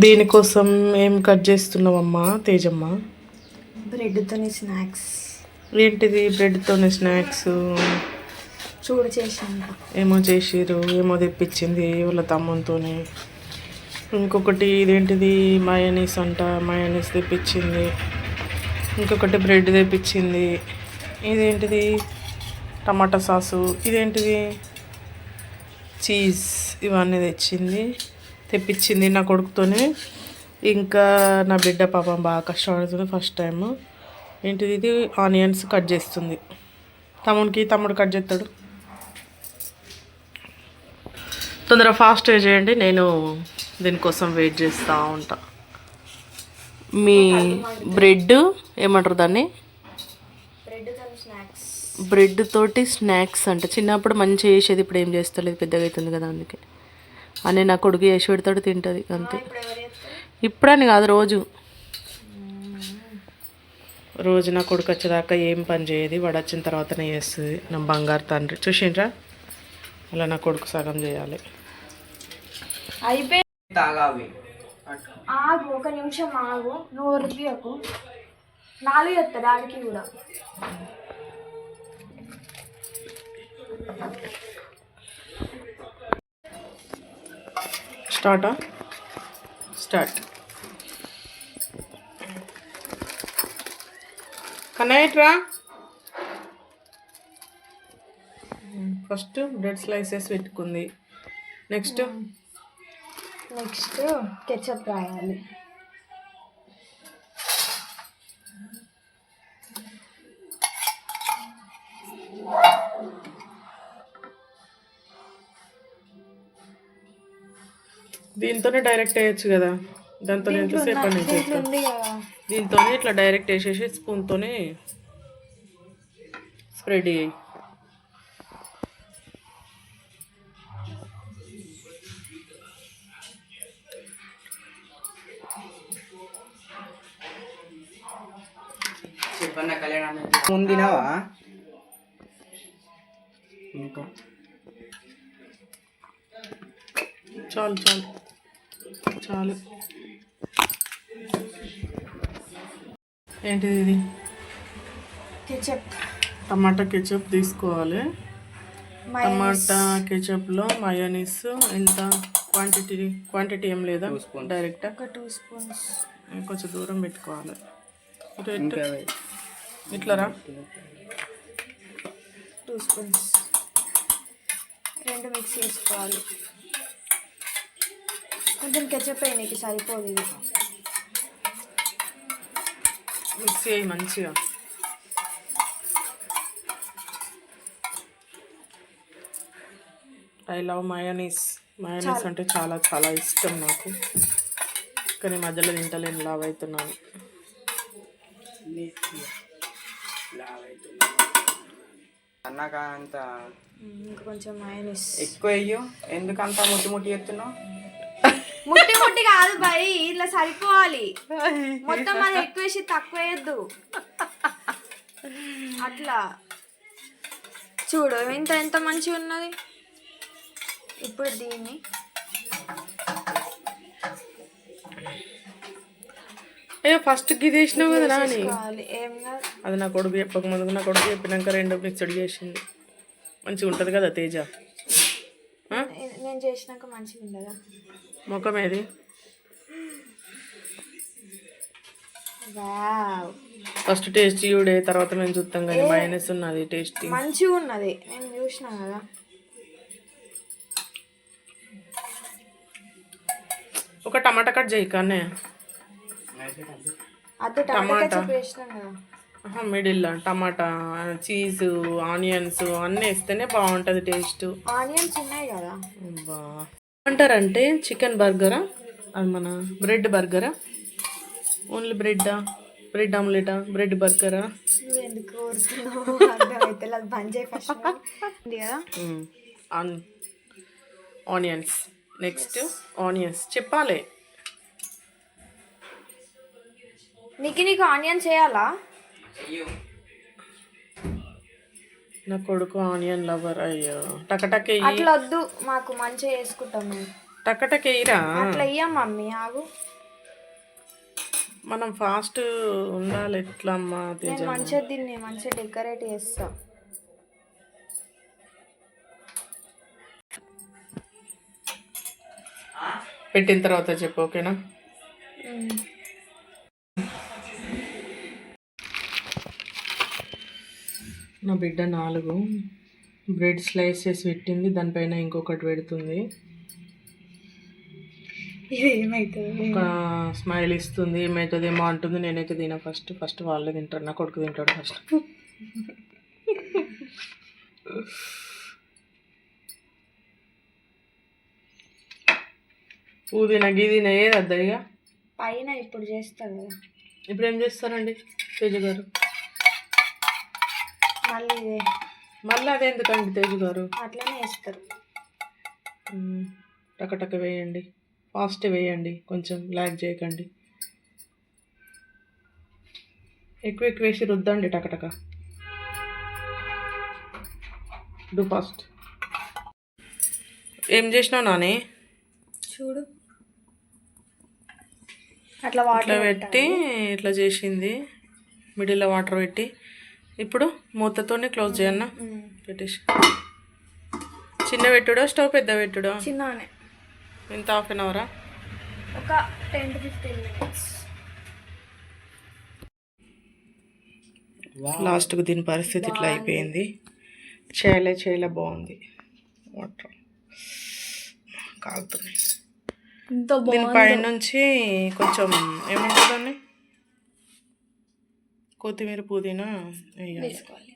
దీనికోసం ఏం cut చేస్తున్నావమ్మా తేజమ్మ? బ్రెడ్తోని snacks. ఏంటిది బ్రెడ్తోనే స్నాక్స్? చూడు చేసాక ఏమో చేసిర్రు ఏమో తెప్పించింది వాళ్ళ తమ్మునితోని. ఇంకొకటి ఇదేంటిది? మయనీస్ అంట మయనీస్ తెప్పించింది. ఇంకొకటి బ్రెడ్ తెప్పించింది. ఇదేంటిది? టమాటా సాసు. ఇదేంటిది? చీజ్. ఇవన్నీ తెచ్చింది. తెప్పించింది నా కొడుకుతోనే. ఇంకా నా బిడ్డ పాపం బాగా కష్టపడుతుంది ఫస్ట్ టైం ఏంటిది ఇది? ఆనియన్స్ కట్ చేస్తుంది. తమ్ముడికి తమ్ముడు కట్ చేస్తాడు. తొందరగా ఫాస్ట్గా చేయండి నేను దీనికోసం వెయిట్ చేస్తూ ఉంటా. మీ బ్రెడ్ ఏమంటారు దాన్ని? స్నాక్స్ బ్రెడ్ తోటి స్నాక్స్ అంట. చిన్నప్పుడు మంచిగా చేసేది ఇప్పుడు ఏం చేస్తలేదు పెద్దగా అవుతుంది కదా అందుకే. అని నా కొడుకు చేసి పెడతాడు తింటుంది అంతే. ఇప్పుడని కాదు రోజు. రోజు నా కొడుకు వచ్చేదాకా ఏం పని చేయదు వాడు వచ్చిన తర్వాతనే చేస్తుంది. నా బంగారు తండ్రి. చూసిండ్రా? అలా నా కొడుకు సగం చేయాలి. అయిపోయి తాగావి. ఆగు ఒక నిమిషం ఆగు. నువ్వు రుబ్బియకు నాలుగు చెప్తా దానికి కూడా. స్టార్టా? స్టార్ట్. కన్నయ్యట్రా? ఫస్ట్ బ్రెడ్ స్లైసెస్ పెట్టుకుంది. నెక్స్ట్? నెక్స్ట్ కెచప్ రాయాలి. దీంతోనే డైరెక్ట్ వేయచ్చు కదా. దాంతో ఎంతసేపు అని దీంతోనే ఇట్లా డైరెక్ట్ వేసేసి స్పూన్తోనే స్ప్రెడ్ చేయి. చెప్పన్న కళ్యాణం ముందినావా ఇంకా? చాలు చాలు. చాలు. ఏంటిది ఇది? కెచప్. టమాటా కెచప్ తీసుకోవాలి. టమాటా కెచప్లో మయోనీస్ ఎంత క్వాంటిటీ క్వాంటిటీ ఏం లేదా? డైరెక్ట్ ఒక టూ స్పూన్స్ కొంచెం దూరం పెట్టుకోవాలి. ఇటు ఇటు. ఇంకా ఇట్లా రా. టూ స్పూన్స్ రెండు మిక్స్ చేసుకోవాలి కొంచెం కెచప్ అయినాయి సరిపోదు ఇది. మిక్స్ చేయి మంచిగా. ఐ లవ్ మయోనీస్ మయోనీస్ అంటే చాలా చాలా ఇష్టం నాకు. కానీ మధ్యలో తింటలేను లావ్ అవుతున్నాను. అన్నాక అంత ఇంకా కొంచెం మైనస్ ఎక్కువ అయ్యో ఎందుకు అంత ముట్టి ముట్టి ఎత్తున్నావు? కాదు భయ్ ఇట్లా సరిపోవాలి. మొత్తం అది ఎక్కువ వేసి తక్కువ వేయద్దు. అట్లా. చూడు ఎంత ఎంత మంచిగా ఉన్నది? ఇప్పుడు దీన్ని. అయ్యో ఫస్ట్ గిది వేసినావు కదా నాని? అది నా కొడుకు చెప్పక ముందుకు నా కొడుకు చెప్పినాక రెండు మిక్స్డ్ చేసింది. మంచిగా ఉంటుంది కదా తేజ. నేను చేసినాక మంచిగా ఉండదా? ముఖం ఏది? ఫస్ట్ టేస్ట్ చూడే తర్వాత మేము చూస్తాం కానీ మైనస్ ఉన్నది టేస్ట్ మంచిగా ఉన్నది. నేను చూసిన కదా. ఒక టమాటా కట్ చేయి కానీ. టమాటా మిడిల్ టమాటా చీజ్ ఆనియన్స్ అన్నీ వేస్తేనే బాగుంటుంది టేస్ట్ ఆనియన్స్ ఉన్నాయి కదా. అంటారంటే చికెన్ బర్గరా అది మన బ్రెడ్ బర్గరా ఓన్లీ బ్రెడ్డా? బ్రెడ్ ఆమ్లెటా? బ్రెడ్ బర్గరా? ఎందుకు బంద్ చేయి ఫస్ట్ ఆన్ ఆనియన్స్. Next onions. చెప్పాలి. నీకు నీకు ఆనియన్స్ వేయాలా అయ్యో నా కొడుకు ఆనియన్ లవర్ అయ్యో. టకటకే అట్లా వద్దు. మాకు మంచిగా వేసుకుంటాం టకటకేయిరా అట్లా ఇయ్యం మమ్మీ ఆగు. మనం ఫాస్ట్ ఉండాలి ఎట్లా అమ్మా నేను మంచిగా దీన్ని మంచిగా డెకరేట్ చేస్తా. పెట్టిన తర్వాత చెప్పు ఓకేనా? నా బిడ్డ నాలుగు. బ్రెడ్ స్లైస్ చేసి పెట్టింది దానిపైన ఇంకొకటి పెడుతుంది. ఒక స్మైల్ ఇస్తుంది ఏమవుతుంది ఏమో అంటుంది. నేనైతే తిన ఫస్ట్ ఫస్ట్ వాళ్ళే తింటారు. నా కొడుకు తింటాడు ఫస్ట్. పుదీనా గీదీనా ఏది అద్దా ఇక పైన ఇప్పుడు చేస్తారు కదా. ఇప్పుడు ఏం చేస్తారండి తేజ గారు? మళ్ళీ మళ్ళీ అదే ఎందుకండి తేజ గారు? అట్లనే వేస్తారు. టకటక వేయండి. ఫాస్ట్ వేయండి కొంచెం లాగ్ చేయకండి. ఎక్కువ ఎక్కువ వేసి రుద్దండి టకటక. డూ ఫాస్ట్ ఏం చేసినావు నాని? చూడు. అట్లా వాటర్ పెట్టి ఇట్లా చేసింది. మిడిల్లో వాటర్ పెట్టి. ఇప్పుడు మూతతోనే క్లోజ్ చేయన్న పెట్టేసి. చిన్న పెట్టుడో స్టవ్ పెద్ద పెట్టుడో? చిన్ననే ఇంత హాఫ్ అన్ అవరా ఒక టెన్ టు ఫిఫ్టీన్ మినిట్స్ లాస్ట్కు దీని పరిస్థితి ఇట్లా అయిపోయింది. చేయలే చేయలే బాగుంది. వాటర్ కాలుతున్నాయి. ఇంత దీని పైనుంచి కొంచెం ఏమంటుందండి కొత్తిమీర పుదీనా వేయాలి. వేసుకోవాలి.